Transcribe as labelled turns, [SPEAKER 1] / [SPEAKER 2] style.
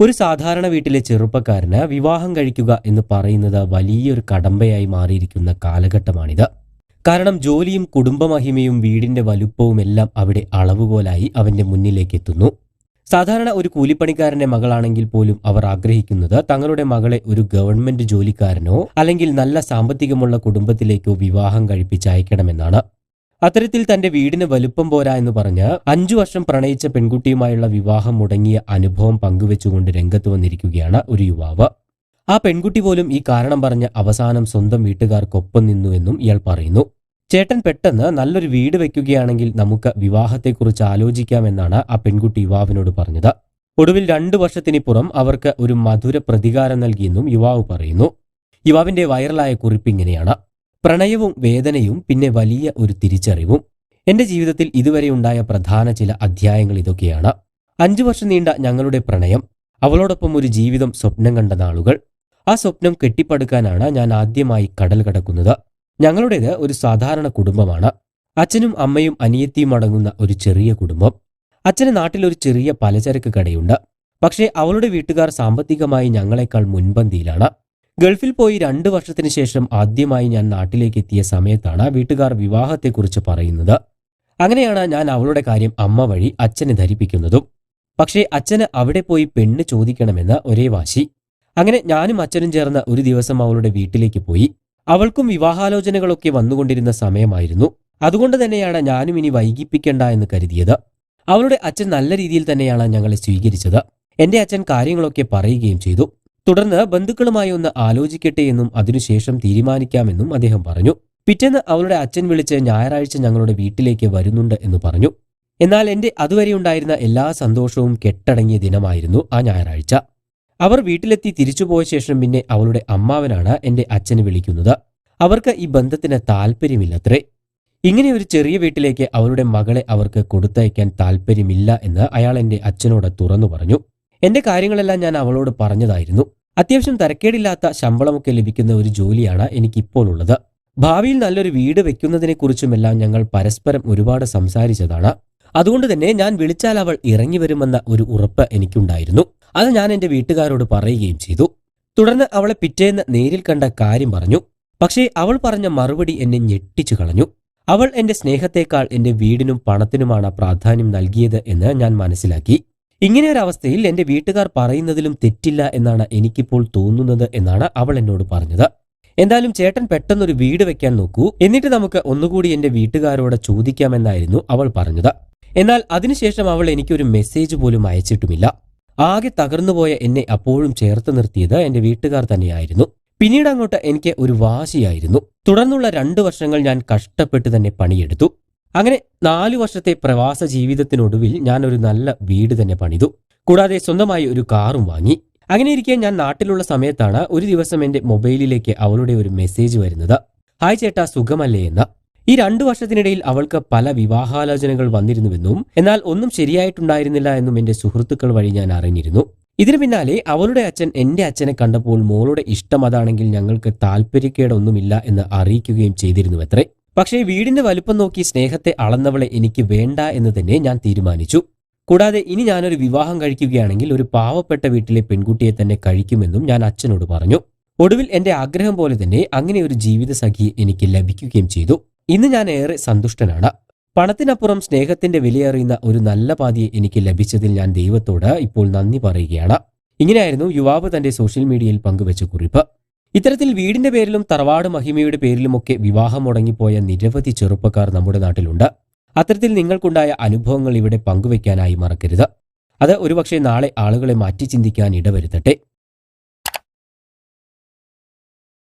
[SPEAKER 1] ഒരു സാധാരണ വീട്ടിലെ ചെറുപ്പക്കാരന് വിവാഹം കഴിക്കുക എന്ന് പറയുന്നത് വലിയൊരു കടമ്പയായി മാറിയിരിക്കുന്ന കാലഘട്ടമാണിത്. കാരണം ജോലിയും കുടുംബമഹിമയും വീടിന്റെ വലുപ്പവും എല്ലാം അവിടെ അളവുകോലായി അവന്റെ മുന്നിലേക്ക് എത്തുന്നു സാധാരണ ഒരു കൂലിപ്പണിക്കാരന്റെ മകളാണെങ്കിൽ പോലും അവർ ആഗ്രഹിക്കുന്നത് തങ്ങളുടെ മകളെ ഒരു ഗവൺമെന്റ് ജോലിക്കാരനോ അല്ലെങ്കിൽ നല്ല സാമ്പത്തികമുള്ള കുടുംബത്തിലേക്കോ വിവാഹം കഴിപ്പിച്ചയക്കണമെന്നാണ്. അത്തരത്തിൽ തന്റെ വീടിന് വലുപ്പം പോരാ എന്ന് പറഞ്ഞ് അഞ്ചു വർഷം പ്രണയിച്ച പെൺകുട്ടിയുമായുള്ള വിവാഹം മുടങ്ങിയ അനുഭവം പങ്കുവെച്ചുകൊണ്ട് രംഗത്ത് വന്നിരിക്കുകയാണ് ഒരു യുവാവ്. ആ പെൺകുട്ടി പോലും ഈ കാരണം പറഞ്ഞ് അവസാനം സ്വന്തം വീട്ടുകാർക്കൊപ്പം നിന്നു എന്നും ഇയാൾ പറയുന്നു. ചേട്ടൻ പെട്ടെന്ന് നല്ലൊരു വീട് വെക്കുകയാണെങ്കിൽ നമുക്ക് വിവാഹത്തെക്കുറിച്ച് ആലോചിക്കാമെന്നാണ് ആ പെൺകുട്ടി യുവാവിനോട് പറഞ്ഞത്. ഒടുവിൽ രണ്ടു വർഷത്തിനിപ്പുറം അവർക്ക് ഒരു മധുര പ്രതികാരം നൽകിയെന്നും യുവാവ് പറയുന്നു. യുവാവിന്റെ വൈറലായ കുറിപ്പ് ഇങ്ങനെയാണ്. പ്രണയവും വേദനയും പിന്നെ വലിയ ഒരു തിരിച്ചറിവും. എന്റെ ജീവിതത്തിൽ ഇതുവരെ ഉണ്ടായ പ്രധാന ചില അധ്യായങ്ങൾ ഇതൊക്കെയാണ്. അഞ്ചു വർഷം നീണ്ട ഞങ്ങളുടെ പ്രണയം അവളോടൊപ്പം ഒരു ജീവിതം സ്വപ്നം കണ്ട നാളുകൾ. ആ സ്വപ്നം കെട്ടിപ്പടുക്കാനാണ് ഞാൻ ആദ്യമായി കടൽ കടക്കുന്നത്. ഞങ്ങളുടേത് ഒരു സാധാരണ കുടുംബമാണ്. അച്ഛനും അമ്മയും അനിയത്തിയും അടങ്ങുന്ന ഒരു ചെറിയ കുടുംബം. അച്ഛന് നാട്ടിൽ ഒരു ചെറിയ പലചരക്ക് കടയുണ്ട്. പക്ഷേ അവളുടെ വീട്ടുകാർ സാമ്പത്തികമായി ഞങ്ങളെക്കാൾ മുൻപന്തിയിലാണ്. ഗൾഫിൽ പോയി രണ്ടു വർഷത്തിന് ശേഷം ആദ്യമായി ഞാൻ നാട്ടിലേക്ക് എത്തിയ സമയത്താണ് വീട്ടുകാർ വിവാഹത്തെക്കുറിച്ച് പറയുന്നത്. അങ്ങനെയാണ് ഞാൻ അവളുടെ കാര്യം അമ്മ വഴി അച്ഛനെ ധരിപ്പിക്കുന്നതും. പക്ഷേ അച്ഛന് അവിടെ പോയി പെണ്ണ് ചോദിക്കണമെന്ന് ഒരേ വാശി. അങ്ങനെ ഞാനും അച്ഛനും ചേർന്ന് ഒരു ദിവസം അവളുടെ വീട്ടിലേക്ക് പോയി. അവൾക്കും വിവാഹാലോചനകളൊക്കെ വന്നുകൊണ്ടിരുന്ന സമയമായിരുന്നു. അതുകൊണ്ട് തന്നെയാണ് ഞാനും ഇനി വൈകിപ്പിക്കേണ്ട എന്ന് കരുതിയത്. അവളുടെ അച്ഛൻ നല്ല രീതിയിൽ തന്നെയാണ് ഞങ്ങളെ സ്വീകരിച്ചത്. എന്റെ അച്ഛൻ കാര്യങ്ങളൊക്കെ പറയുകയും ചെയ്തു. തുടർന്ന് ബന്ധുക്കളുമായി ഒന്ന് ആലോചിക്കട്ടെ എന്നും അതിനുശേഷം തീരുമാനിക്കാമെന്നും അദ്ദേഹം പറഞ്ഞു. പിറ്റേന്ന് അവളുടെ അച്ഛൻ വിളിച്ച് ഞായറാഴ്ച ഞങ്ങളുടെ വീട്ടിലേക്ക് വരുന്നുണ്ട് എന്ന് പറഞ്ഞു. എന്നാൽ എന്റെ അതുവരെ ഉണ്ടായിരുന്ന എല്ലാ സന്തോഷവും കെട്ടടങ്ങിയ ദിനമായിരുന്നു ആ ഞായറാഴ്ച. അവർ വീട്ടിലെത്തി തിരിച്ചുപോയ ശേഷം പിന്നെ അവളുടെ അമ്മാവനാണ് എന്റെ അച്ഛനെ വിളിക്കുന്നത്. അവർക്ക് ഈ ബന്ധത്തിന് താല്പര്യമില്ലത്രേ ഇങ്ങനെ ഒരു ചെറിയ വീട്ടിലേക്ക് അവരുടെ മകളെ അവർക്ക് കൊടുത്തയക്കാൻ താല്പര്യമില്ല എന്ന് അയാൾ എന്റെ അച്ഛനോട് തുറന്നു പറഞ്ഞു. എന്റെ കാര്യങ്ങളെല്ലാം ഞാൻ അവളോട് പറഞ്ഞതായിരുന്നു. അത്യാവശ്യം തരക്കേടില്ലാത്ത ശമ്പളമൊക്കെ ലഭിക്കുന്ന ഒരു ജോലിയാണ് എനിക്കിപ്പോൾ ഉള്ളത് ഭാവിയിൽ നല്ലൊരു വീട് വെക്കുന്നതിനെക്കുറിച്ചുമെല്ലാം ഞങ്ങൾ പരസ്പരം ഒരുപാട് സംസാരിച്ചതാണ്. അതുകൊണ്ട് തന്നെ ഞാൻ വിളിച്ചാൽ അവൾ ഇറങ്ങി വരുമെന്ന ഒരു ഉറപ്പ് എനിക്കുണ്ടായിരുന്നു. അത് ഞാൻ എന്റെ വീട്ടുകാരോട് പറയുകയും ചെയ്തു. തുടർന്ന് അവളെ പിറ്റേന്ന് നേരിൽ കണ്ട കാര്യം പറഞ്ഞു. പക്ഷേ അവൾ പറഞ്ഞ മറുപടി എന്നെ ഞെട്ടിച്ചു കളഞ്ഞു. അവൾ എന്റെ സ്നേഹത്തേക്കാൾ എന്റെ വീടിനും പണത്തിനുമാണ് പ്രാധാന്യം നൽകിയത് എന്ന് ഞാൻ മനസ്സിലാക്കി. ഇങ്ങനെയൊരവസ്ഥയിൽ എന്റെ വീട്ടുകാർ പറയുന്നതിലും തെറ്റില്ല എന്നാണ് എനിക്കിപ്പോൾ തോന്നുന്നത് എന്നാണ് അവൾ എന്നോട് പറഞ്ഞത്. എന്തായാലും ചേട്ടൻ പെട്ടെന്നൊരു വീട് വെക്കാൻ നോക്കൂ. എന്നിട്ട് നമുക്ക് ഒന്നുകൂടി എന്റെ വീട്ടുകാരോട് ചോദിക്കാമെന്നായിരുന്നു അവൾ പറഞ്ഞത്. എന്നാൽ അതിനുശേഷം അവൾ എനിക്കൊരു മെസ്സേജ് പോലും അയച്ചിട്ടുമില്ല. ആകെ തകർന്നുപോയ എന്നെ അപ്പോഴും ചേർത്ത് നിർത്തിയത് എന്റെ വീട്ടുകാർ തന്നെയായിരുന്നു. പിന്നീട് അങ്ങോട്ട് എനിക്ക് ഒരു വാശിയായിരുന്നു. തുടർന്നുള്ള രണ്ടു വർഷങ്ങൾ ഞാൻ കഷ്ടപ്പെട്ട് തന്നെ പണിയെടുത്തു. അങ്ങനെ നാലു വർഷത്തെ പ്രവാസ ജീവിതത്തിനൊടുവിൽ ഞാൻ ഒരു നല്ല വീട് തന്നെ പണിതു. കൂടാതെ സ്വന്തമായി ഒരു കാറും വാങ്ങി. അങ്ങനെ ഇരിക്കെ ഞാൻ നാട്ടിലുള്ള സമയത്താണ് ഒരു ദിവസം എന്റെ മൊബൈലിലേക്ക് അവളുടെ ഒരു മെസ്സേജ് വരുന്നത്. ഹായ് ചേട്ടാ സുഖമല്ലേ? എന്ന. ഈ രണ്ടു വർഷത്തിനിടയിൽ അവൾക്ക് പല വിവാഹാലോചനകൾ വന്നിരുന്നുവെന്നും എന്നാൽ ഒന്നും ശരിയായിട്ടുണ്ടായിരുന്നില്ല എന്നും എന്റെ സുഹൃത്തുക്കൾ വഴി ഞാൻ അറിഞ്ഞിരുന്നു. ഇതിനു പിന്നാലെ അവളുടെ അച്ഛൻ എന്റെ അച്ഛനെ കണ്ടപ്പോൾ മോളുടെ ഇഷ്ടം അതാണെങ്കിൽ ഞങ്ങൾക്ക് താല്പര്യക്കേടൊന്നുമില്ല എന്ന് അറിയിക്കുകയും ചെയ്തിരുന്നുവത്രേ. പക്ഷേ വീടിന്റെ വലുപ്പം നോക്കി സ്നേഹത്തെ അളന്നവളെ എനിക്ക് വേണ്ട എന്ന് തന്നെ ഞാൻ തീരുമാനിച്ചു. കൂടാതെ ഇനി ഞാനൊരു വിവാഹം കഴിക്കുകയാണെങ്കിൽ ഒരു പാവപ്പെട്ട വീട്ടിലെ പെൺകുട്ടിയെ തന്നെ കഴിക്കുമെന്നും ഞാൻ അച്ഛനോട് പറഞ്ഞു. ഒടുവിൽ എന്റെ ആഗ്രഹം പോലെ തന്നെ അങ്ങനെ ഒരു ജീവിത എനിക്ക് ലഭിക്കുകയും ചെയ്തു. ഇന്ന് ഞാൻ ഏറെ സന്തുഷ്ടനാണ്. പണത്തിനപ്പുറം സ്നേഹത്തിന്റെ വിലയറിയുന്ന ഒരു നല്ല പാതിയെ എനിക്ക് ലഭിച്ചതിൽ ഞാൻ ദൈവത്തോട് ഇപ്പോൾ നന്ദി പറയുകയാണ്. ഇങ്ങനെയായിരുന്നു യുവാവ് തന്റെ സോഷ്യൽ മീഡിയയിൽ പങ്കുവച്ച കുറിപ്പ്. ഇത്തരത്തിൽ വീടിന്റെ പേരിലും തറവാട് മഹിമയുടെ പേരിലുമൊക്കെ വിവാഹം മുടങ്ങിപ്പോയ നിരവധി ചെറുപ്പക്കാർ നമ്മുടെ നാട്ടിലുണ്ട്. അത്തരത്തിൽ നിങ്ങൾക്കുണ്ടായ അനുഭവങ്ങൾ ഇവിടെ പങ്കുവയ്ക്കാനായി മറക്കരുത്. അത് ഒരുപക്ഷെ നാളെ ആളുകളെ മാറ്റി ചിന്തിക്കാൻ ഇടവരുത്തട്ടെ.